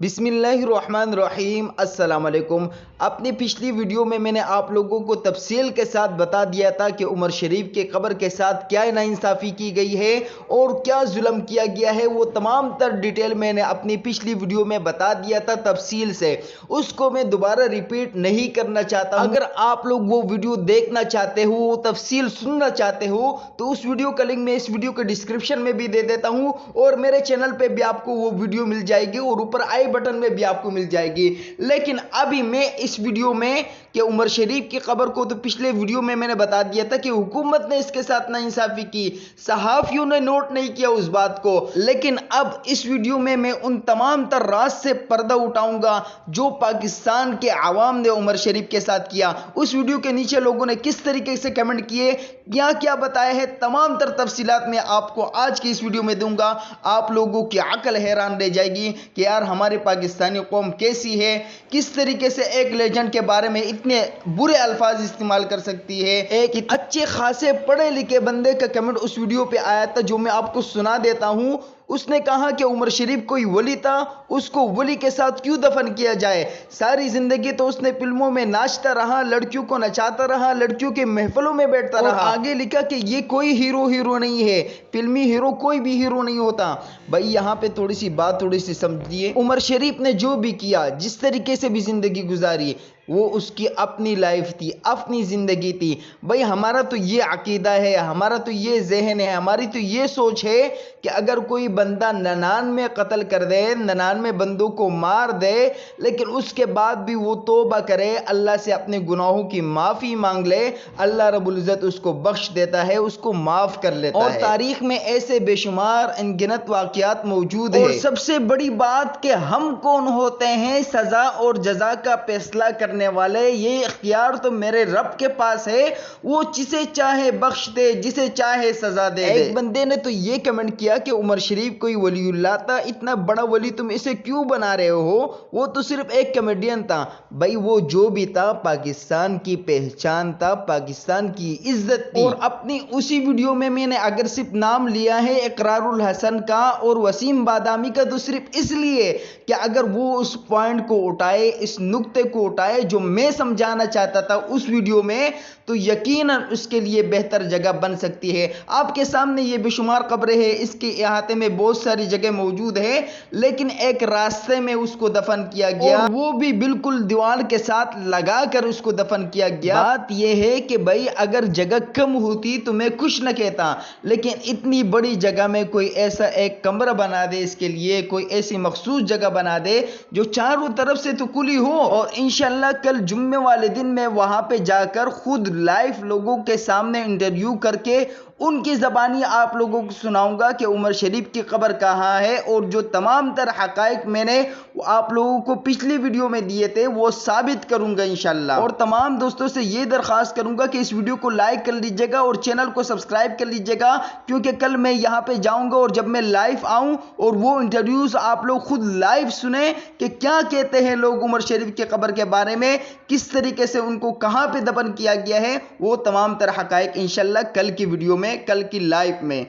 بسم اللہ الرحمن الرحیم۔ السلام علیکم۔ اپنی پچھلی ویڈیو میں میں نے آپ لوگوں کو تفصیل کے ساتھ بتا دیا تھا کہ عمر شریف کے قبر کے ساتھ کیا ناانصافی کی گئی ہے اور کیا ظلم کیا گیا ہے، وہ تمام تر ڈیٹیل میں نے اپنی پچھلی ویڈیو میں بتا دیا تھا تفصیل سے۔ اس کو میں دوبارہ ریپیٹ نہیں کرنا چاہتا ہوں۔ اگر آپ لوگ وہ ویڈیو دیکھنا چاہتے ہو، وہ تفصیل سننا چاہتے ہو، تو اس ویڈیو کا لنک میں اس ویڈیو کے ڈسکرپشن میں بھی دے دیتا ہوں اور میرے چینل پہ بھی آپ کو وہ ویڈیو مل جائے گی اور اوپر آئی آئی بٹن میں بھی آپ کو مل جائے گی۔ لیکن ابھی میں اس ویڈیو میں کہ عمر شریف کی قبر کو تو پچھلے ویڈیو میں میں نے بتا دیا تھا کہ حکومت نے اس کے ساتھ نا انصافی کی، صحافیوں نے نوٹ نہیں کیا اس بات کو۔ لیکن اب اس ویڈیو میں میں ان تمام تر راز سے پردہ اٹھاؤں گا جو پاکستان کے عوام نے عمر شریف کے ساتھ کیا۔ اس ویڈیو کے نیچے لوگوں نے کس طریقے سے کمنٹ کیے کیا کیا بتایا ہے، تمام تر تفصیلات میں آپ کو آج کی اس ویڈیو میں دوں گا۔ آپ لوگوں کی عقل حیران رہ جائے گی کہ یار ہمارے پاکستانی قوم کیسی ہے، کس طریقے سے ایک لیجنڈ کے بارے میں اتنے برے الفاظ استعمال کر سکتی ہے، ایک اچھے خاصے پڑھے لکھے بندے کا کمنٹ اس ویڈیو پہ آیا تھا جو میں آپ کو سنا دیتا ہوں۔ اس نے کہا کہ عمر شریف کوئی ولی تھا اس کو ولی کے ساتھ کیوں دفن کیا جائے؟ ساری زندگی تو اس نے فلموں میں ناچتا رہا لڑکیوں کو نچاتا رہا لڑکیوں کے محفلوں میں بیٹھتا رہا۔ آگے لکھا کہ یہ کوئی ہیرو ہیرو نہیں ہے فلمی ہیرو کوئی بھی ہیرو نہیں ہوتا۔ بھائی یہاں پہ تھوڑی سی بات تھوڑی سی سمجھیے۔ عمر شریف نے جو بھی کیا جس طریقے سے بھی زندگی گزاری وہ اس کی اپنی لائف تھی اپنی زندگی تھی۔ بھائی ہمارا تو یہ عقیدہ ہے ہمارا تو یہ ذہن ہے ہماری تو یہ سوچ ہے کہ اگر کوئی بندہ ننان میں قتل کر دے ننان میں بندوں کو مار دے لیکن اس کے بعد بھی وہ توبہ کرے اللہ سے اپنے گناہوں کی معافی مانگ لے اللہ رب العزت اس کو بخش دیتا ہے اس کو معاف کر لیتا اور تاریخ میں ایسے بے شمار انگنت واقعات موجود ہیں۔ اور سب سے بڑی بات کہ ہم کون ہوتے ہیں سزا اور جزا کا فیصلہ کرنے والے یہ اختیار تو میرے رب کے پاس ہے وہ جسے چاہے بخش دے جسے چاہے سزا دے ایک بندے نے تو یہ کمنٹ کیا کہ عمر شریف کوئی ولی اللہ تھا اتنا بڑا ولی تم اسے کیوں بنا رہے ہو؟ وہ تو صرف ایک کمیڈین تھا۔ بھائی وہ جو بھی تھا پاکستان کی پہچان تھا پاکستان کی عزت تھی۔ اور اپنی اسی ویڈیو میں میں نے اگر صرف نام لیا ہے اقرار الحسن کا اور وسیم بادامی کا تو صرف اس لیے کہ اگر وہ اس پوائنٹ کو اٹھائے اس نقطے کو اٹھائے جو میں سمجھانا چاہتا تھا اس ویڈیو میں تو یقیناً اس کے لیے بہتر جگہ بن سکتی ہے۔ آپ کے سامنے یہ بے شمار قبریں ہیں اس کے احاطے میں بہت ساری جگہ موجود ہے لیکن ایک راستے میں اس کو دفن کیا گیا۔ وہ بھی بالکل دیوال کے ساتھ لگا کر اس کو دفن کیا گیا۔ بات یہ ہے کہ بھائی اگر جگہ کم ہوتی تو میں کچھ نہ کہتا لیکن اتنی بڑی جگہ میں کوئی ایسا ایک کمرہ بنا دے اس کے لیے کوئی ایسی مخصوص جگہ بنا دے جو چاروں طرف سے تو کلی ہو۔ اور انشاءاللہ کل جمعے والے دن میں وہاں پہ جا کر خود لائف لوگوں کے سامنے انٹرویو کر کے ان کی زبانی آپ لوگوں کو سناؤں گا کہ عمر شریف کی قبر کہاں ہے اور جو تمام تر حقائق میں نے آپ لوگوں کو پچھلی ویڈیو میں دیے تھے وہ ثابت کروں گا انشاءاللہ۔ اور تمام دوستوں سے یہ درخواست کروں گا کہ اس ویڈیو کو لائک کر لیجیے گا اور چینل کو سبسکرائب کر لیجیے گا کیونکہ کل میں یہاں پہ جاؤں گا اور جب میں لائف آؤں اور وہ انٹرویوز آپ لوگ خود لائف سنیں کہ کیا کہتے ہیں لوگ عمر شریف کے قبر کے بارے میں، کس طریقے سے ان کو کہاں پہ دفن کیا گیا ہے، وہ تمام تر حقائق انشاءاللہ کل کی ویڈیو میں میں کل کی لائف میں